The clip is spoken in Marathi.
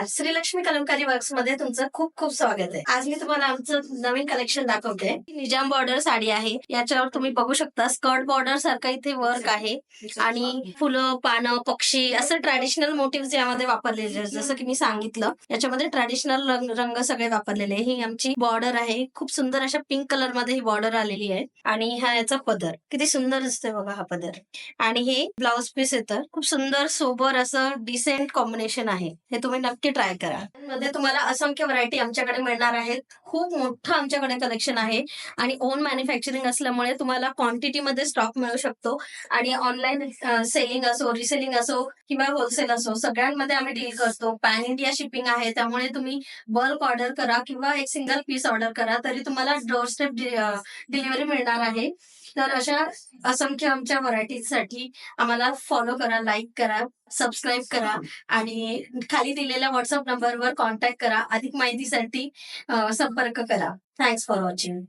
नमस्कार. श्रीलक्ष्मी कलमकारी वर्क्समध्ये तुमचं खूप खूप स्वागत आहे. आज मी तुम्हाला आमचं नवीन कलेक्शन दाखवते. निजाम बॉर्डर साडी आहे. याच्यावर तुम्ही बघू शकता स्कर्ट बॉर्डर सारखं इथे वर्क आहे. आणि फुलं पानं पक्षी असं ट्रॅडिशनल मोटिव्ह यामध्ये वापरलेले आहेत. जसं की मी सांगितलं याच्यामध्ये ट्रॅडिशनल रंग सगळे वापरलेले ही आमची बॉर्डर आहे. खूप सुंदर अशा पिंक कलरमध्ये ही बॉर्डर आलेली आहे. आणि हा याचा पदर. किती सुंदर दिसतोय बघा हा पदर. आणि हे ब्लाउज पीस येतं खूप सुंदर सोबर असं डिसेंट कॉम्बिनेशन आहे. हे तुम्ही नक्की ट्राय करा. मध्ये तुम्हाला असंख्य व्हरायटी आमच्याकडे मिळणार आहेत. खूप मोठं आमच्याकडे कलेक्शन आहे. आणि ओन मॅन्युफॅक्चरिंग असल्यामुळे तुम्हाला क्वांटिटी मध्ये स्टॉक मिळू शकतो. आणि ऑनलाईन सेलिंग असो रिसेलिंग असो किंवा होलसेल असो सगळ्यांमध्ये आम्ही डील करतो. पॅन इंडिया शिपिंग आहे. त्यामुळे तुम्ही बल्क ऑर्डर करा किंवा एक सिंगल पीस ऑर्डर करा तरी तुम्हाला डोर स्टेप डिलिव्हरी मिळणार आहे. तर अशा असंख्य आमच्या व्हरायटीसाठी आम्हाला फॉलो करा लाईक करा सबस्क्राईब करा. आणि खाली दिलेल्या व्हॉट्सअप नंबरवर कॉन्टॅक्ट करा. अधिक माहितीसाठी संपर्क करा. Thanks for watching